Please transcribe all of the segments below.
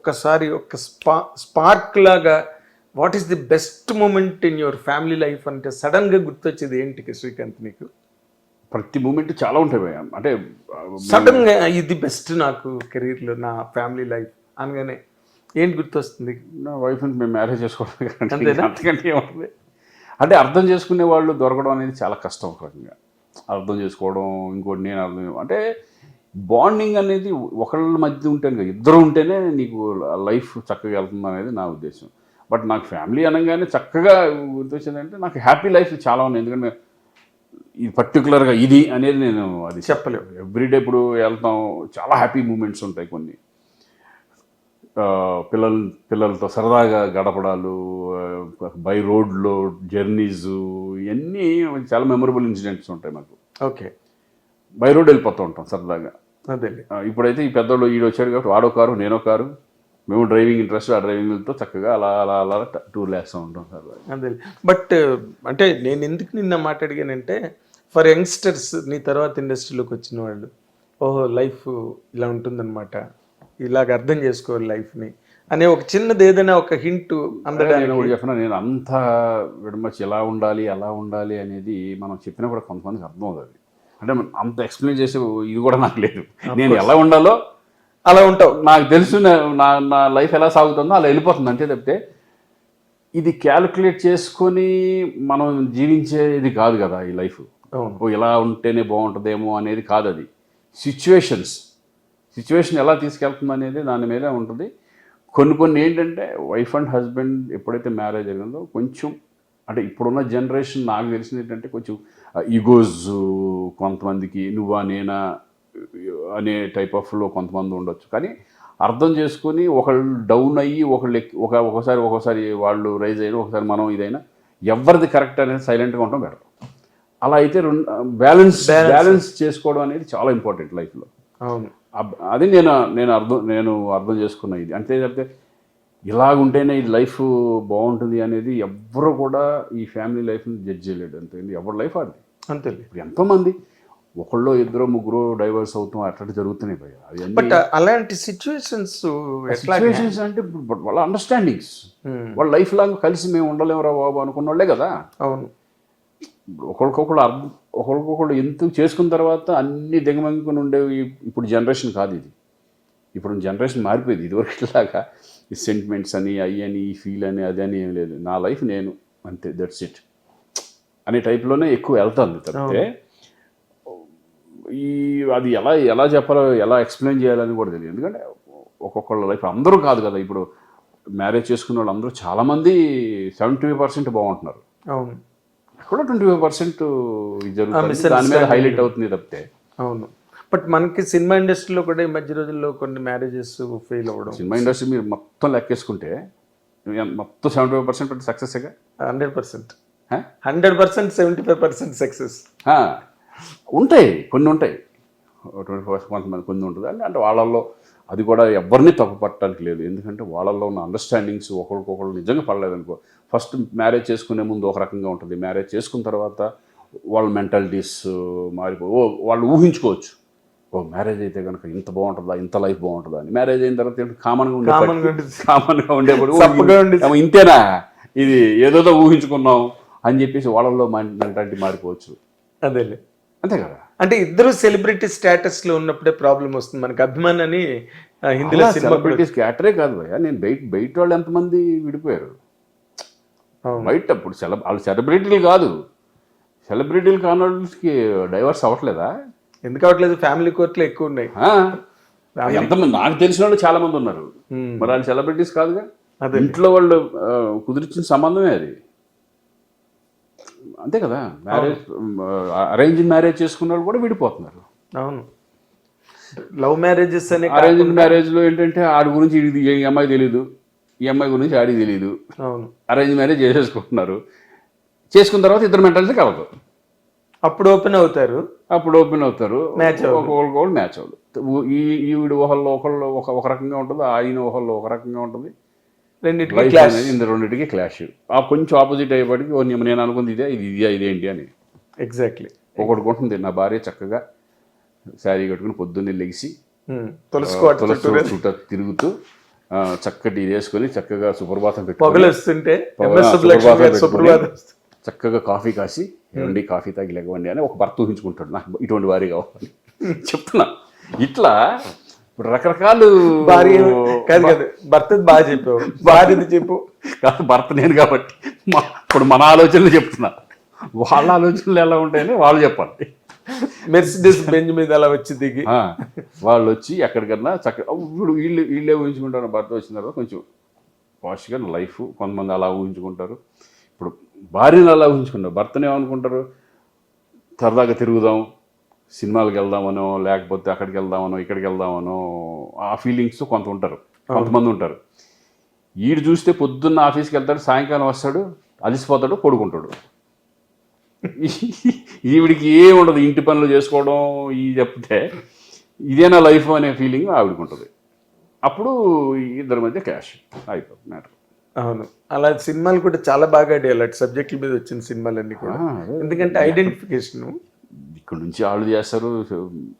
ఒక్కసారి ఒక స్పా స్పార్క్ లాగా what is the best moment in your family life అంటే సడన్గా గుర్తొచ్చేది ఏంటి శ్రీకాంత్ నీకు? ప్రతి మూమెంట్ చాలా ఉంటాయి అంటే సడన్గా ఇది బెస్ట్ నాకు కెరీర్లో నా ఫ్యామిలీ లైఫ్ అనగానే ఏంటి గుర్తొస్తుంది? నా వైఫ్ మేము మ్యారేజ్ చేసుకోవడం? అంతకంటే ఏముంటుంది అంటే అర్థం చేసుకునే వాళ్ళు దొరకడం అనేది చాలా కష్టం ఒక రకంగా. అర్థం చేసుకోవడం ఇంకోటి నేను అర్థం అంటే బాండింగ్ అనేది ఒకళ్ళ మధ్య ఉంటేనే కదా ఇద్దరు ఉంటేనే నీకు లైఫ్ చక్కగా వెళ్తుంది అనేది నా ఉద్దేశం. బట్ నాకు ఫ్యామిలీ అనగానే చక్కగా గుర్తొచ్చిందంటే నాకు హ్యాపీ లైఫ్ చాలా ఉన్నాయి. ఎందుకంటే ఇది పర్టికులర్గా ఇది అనేది నేను అది చెప్పలేవు. ఎవ్రీడే ఇప్పుడు వెళ్తాం చాలా హ్యాపీ మూమెంట్స్ ఉంటాయి కొన్ని. పిల్లల పిల్లలతో సరదాగా గడపడాలు బై రోడ్లో జర్నీస్ ఇవన్నీ చాలా మెమొరబుల్ ఇన్సిడెంట్స్ ఉంటాయి మాకు. ఓకే. బై రోడ్ వెళ్ళిపోతూ ఉంటాం సరదాగా. ఇప్పుడైతే ఈ పెద్దోళ్ళు ఈడు వచ్చాడు కాబట్టి వాడో కారు నేనో కారు మేము డ్రైవింగ్ ఇంట్రెస్ట్ ఆ డ్రైవింగ్తో చక్కగా అలా అలా అలా టూర్లు వేస్తూ ఉంటాం సరదాగా. అదే బట్ అంటే నేను ఎందుకు నిన్న మాట్లాడిగానంటే ఫర్ యంగ్స్టర్స్ నీ తర్వాత ఇండస్ట్రీలోకి వచ్చిన వాళ్ళు ఓహో లైఫ్ ఇలా ఉంటుందన్నమాట. ఇలాగ అర్థం చేసుకోవాలి లైఫ్ని అనే ఒక చిన్నది ఏదైనా ఒక హింట్ నేను అందడానికి చెప్పిన నేను అంత విడమచ్చి ఎలా ఉండాలి ఎలా ఉండాలి అనేది మనం చెప్పినా కూడా కొంతమందికి అర్థం అవుతుంది అంటే అంత ఎక్స్ప్లెయిన్ చేసే ఇది కూడా నాకు లేదు. నేను ఎలా ఉండాలో అలా ఉంటావు. నాకు తెలుసు నా- నా లైఫ్ ఎలా సాగుతుందో అలా వెళ్ళిపోతుంది అంతే తప్పితే ఇది క్యాలిక్యులేట్ చేసుకొని మనం జీవించేది కాదు కదా ఈ లైఫ్ ఇలా ఉంటేనే బాగుంటుందేమో అనేది కాదు అది. సిచ్యువేషన్స్ సిచ్యువేషన్ ఎలా తీసుకెళ్తుంది అనేది దాని మీద ఉంటుంది. కొన్ని కొన్ని ఏంటంటే వైఫ్ అండ్ హస్బెండ్ ఎప్పుడైతే మ్యారేజ్ జరిగిందో కొంచెం అంటే ఇప్పుడున్న జనరేషన్ నాకు తెలిసింది ఏంటంటే కొంచెం ఈగోస్ కొంతమందికి నువ్వా నేనా అనే టైప్ ఆఫ్లో కొంతమంది ఉండొచ్చు. కానీ అర్థం చేసుకొని ఒకళ్ళు డౌన్ అయ్యి ఒకళ్ళు ఒక ఒకసారి ఒకసారి వాళ్ళు రైజ్ అయ్యారు ఒకసారి మనం ఇదైనా ఎవరిది కరెక్ట్ అనేది సైలెంట్గా ఉండడం బెటర్. అలా అయితే రెండు బ్యాలెన్స్. బ్యాలెన్స్ చేసుకోవడం అనేది చాలా ఇంపార్టెంట్ లైఫ్లో. అవును. అబ్- అది నేను నేను అర్థం నేను అర్థం చేసుకున్న ఇది. అంతే తప్పితే ఇలాగుంటేనే ఈ లైఫ్ బాగుంటుంది అనేది ఎవ్వరు కూడా ఈ ఫ్యామిలీ లైఫ్ని జడ్జ్ చేయలేడు అంతే ఎవరి లైఫ్ అది అంతేలే. ఇప్పుడు ఎంతోమంది ఒకళ్ళు ఇద్దరు ముగ్గురు డైవర్స్ అవుతాం అట్లా జరుగుతున్నాయి బట్ అలాంటి సిచ్యువేషన్స్ సిచ్యువేషన్స్ అంటే వాళ్ళ అండర్స్టాండింగ్స్ Hmm. వాళ్ళ లైఫ్ లాంగ్ కలిసి మేము ఉండలేమురా బాబు అనుకున్న వాళ్ళే కదా. అవును. ఒకరికొకళ్ళు అర్థం ఒకరికొకళ్ళు ఎందుకు చేసుకున్న తర్వాత అన్ని దిగమంగుకుని ఉండేవి ఇప్పుడు జనరేషన్ కాదు ఇది. ఇప్పుడు జనరేషన్ మారిపోయింది. ఇదివరకు ఇలాగా ఈ సెంటిమెంట్స్ అని అయ్యి అని ఈ ఫీల్ అని అది అని ఏం లేదు. నా లైఫ్ నేను అంతే దట్స్ ఇట్ అనే టైప్లోనే ఎక్కువ వెళ్తుంది తప్పితే ఈ అది ఎలా ఎలా చెప్పాలో ఎలా ఎక్స్ప్లెయిన్ చేయాలని కూడా తెలియదు. ఎందుకంటే ఒక్కొక్కళ్ళ లైఫ్ అందరూ కాదు కదా. ఇప్పుడు మ్యారేజ్ చేసుకున్న వాళ్ళు అందరూ చాలామంది సెవెంటీ ఫైవ్ పర్సెంట్ బాగుంటున్నారు. అవును. కూడా ట్వంటీ ఫైవ్ పర్సెంట్ జరుగుతుంది. దాని మీద. హైలైట్ అవుతుంది తప్పితే. అవును. బట్ మనకి సినిమా ఇండస్ట్రీలో కూడా ఈ మధ్య రోజుల్లో కొన్ని మ్యారేజెస్ ఫెయిల్ అవ్వడం. సినిమా ఇండస్ట్రీ మీరు మొత్తం లెక్కేసుకుంటే మొత్తం seventy five percent సక్సెస్గా hundred percent. Hundred percent seventy five percent success ఉంటాయి కొన్ని ఉంటాయి. ట్వంటీ ఫైవ్ కొంతమంది కొన్ని ఉంటుంది. అంటే అంటే వాళ్ళల్లో అది కూడా ఎవరిని తప్పు పట్టడానికి లేదు. ఎందుకంటే వాళ్ళల్లో ఉన్న అండర్స్టాండింగ్స్ ఒకరికొకరు నిజంగా పడలేదు అనుకో ఫస్ట్ మ్యారేజ్ చేసుకునే ముందు ఒక రకంగా ఉంటుంది. మ్యారేజ్ చేసుకున్న తర్వాత వాళ్ళ మెంటాలిటీస్ మారిపో వాళ్ళు ఊహించుకోవచ్చు. ఓ మ్యారేజ్ అయితే కనుక ఇంత బాగుంటుందా? ఇంత లైఫ్ బాగుంటుందా అని. మ్యారేజ్ అయిన తర్వాత కామన్గా ఉండే. కామన్గా ఉండేప్పుడు ఇంతేనా? ఇది ఏదోదో ఊహించుకున్నాం అని చెప్పేసి వాళ్ళల్లో మెంటాలిటీ మారిపోవచ్చు. అదేలే. అంతే కదా? అంటే ఇద్దరు సెలబ్రిటీ స్టేటస్లో ఉన్నప్పుడే ప్రాబ్లం వస్తుంది. మనకి అభిమాన్ అని ఆ, హిందీలో సెలబ్రిటీస్ క్యాటరే కాదు భయ్యా. నేను బయట బయట వాళ్ళు ఎంతమంది విడిపోయారు. బయట ఇప్పుడు సెల వాళ్ళు సెలబ్రిటీలు కాదు. సెలబ్రిటీలు కాని వాళ్ళకి డైవర్స్ అవ్వట్లేదా? ఎందుకు అవట్లేదు? ఫ్యామిలీ కోర్టులో ఎక్కువ ఉన్నాయి? ఎంతమంది నాకు తెలిసిన వాళ్ళు చాలా మంది ఉన్నారు. Hmm. మరి వాళ్ళు సెలబ్రిటీస్ కాదుగా? అదే. ఇంట్లో వాళ్ళు కుదిరించిన సంబంధమే అది. అంతే కదా? మ్యారేజ్ అరేంజ్ మ్యారేజ్ చేసుకున్న వాళ్ళు కూడా విడిపోతున్నారు. అవును. లవ్ మ్యారేజెస్ అనే అరేంజ్ మ్యారేజ్లో ఏంటంటే ఆడి గురించి ఈ అమ్మాయి తెలియదు ఈ అమ్మాయి గురించి ఆడికి తెలియదు అవును. అరేంజ్ మ్యారేజ్ చేసేసుకుంటున్నారు. చేసుకున్న తర్వాత ఇద్దరు మెంటాలిటీ కలదు. అప్పుడు ఓపెన్ అవుతారు. అప్పుడు ఓపెన్ అవుతారు. అవ్వదు. ఒకళ్ళు మ్యాచ్ అవ్వదు ఈ ఈవిడ ఒకళ్ళు ఒకళ్ళు ఒక ఒక రకంగా ఉంటుంది ఆయన ఒకళ్ళు ఒక రకంగా ఉంటుంది. రెండింటికి క్లాష్ ఇంత రెండింటికి క్లాష్ ఆ కొంచెం ఆపోజిట్ అయ్యేపటికి నేను అనుకుంది ఇదే ఇది ఇదే ఇదేంటి అని. ఎగ్జాక్ట్లీ ఒకటి ఉంటుంది నా భార్య చక్కగా శారీ కట్టుకుని పొద్దున్నే లెగిసి తులసి చుట్టూ తిరుగుతూ ఆ, చక్కటి ఇది వేసుకొని చక్కగా సుప్రభాతం పొగలు పెట్టుకొని వస్తుంటే సుప్రభాతం చక్కగా కాఫీ కాసి ఏమండి కాఫీ తాగి లేవండి అని ఒక భర్త ఊహించుకుంటాడు నాకు ఇటువంటి వారి కావాలి. చెప్తున్నా. ఇట్లా ఇప్పుడు రకరకాలు భార్య కాదు కాదు భర్త బాగా చెప్పావు. భార్యది చెప్పు. కాదు భర్త నేను కాబట్టి మా- ఇప్పుడు మన ఆలోచనలు చెప్తున్నా. వాళ్ళ ఆలోచనలు ఎలా ఉంటాయని వాళ్ళు చెప్పాలి. మెర్సిడెస్ బెంచ్ మీద అలా వచ్చి దిగి. వాళ్ళు వచ్చి ఎక్కడికన్నా చక్కగా ఇప్పుడు వీళ్ళు వీళ్ళే ఊహించుకుంటారు భర్త వచ్చిన తర్వాత కొంచెం పాష్గా లైఫ్ కొంతమంది అలా ఊహించుకుంటారు. ఇప్పుడు భార్యను అలా ఊహించుకుంటారు భర్తను ఏమనుకుంటారు? సరదాగా తిరుగుదాం సినిమాలకు వెళ్దామనో లేకపోతే అక్కడికి వెళ్దామనో ఇక్కడికి వెళ్దామనో ఆ ఫీలింగ్స్ కొంత ఉంటారు. కొంతమంది ఉంటారు. ఈడు చూస్తే పొద్దున్న ఆఫీస్కి వెళ్తాడు సాయంకాలం వస్తాడు అలసిపోతాడు పడుకుంటాడు. ఈవిడికి ఏం ఉండదు ఇంటి పనులు చేసుకోవడం ఈ చెప్తే ఇదేనా లైఫ్ అనే ఫీలింగ్ ఆవిడకి ఉంటుంది అప్పుడు ఇద్దరి మధ్య క్యాష్ అయిపోతుంది మ్యాటర్. అవును. అలా సినిమాలు కూడా చాలా బాగా ఆడాయి. అలాంటి సబ్జెక్టుల మీద వచ్చిన సినిమాలన్నీ కూడా. ఎందుకంటే ఐడెంటిఫికేషన్. ఇక్కడ నుంచి వాళ్ళు చేస్తారు.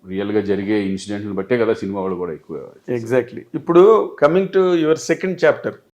రియల్గా జరిగే ఇన్సిడెంట్ని బట్టే కదా సినిమా వాళ్ళు కూడా ఎక్కువ ఎగ్జాక్ట్లీ ఇప్పుడు coming to your second chapter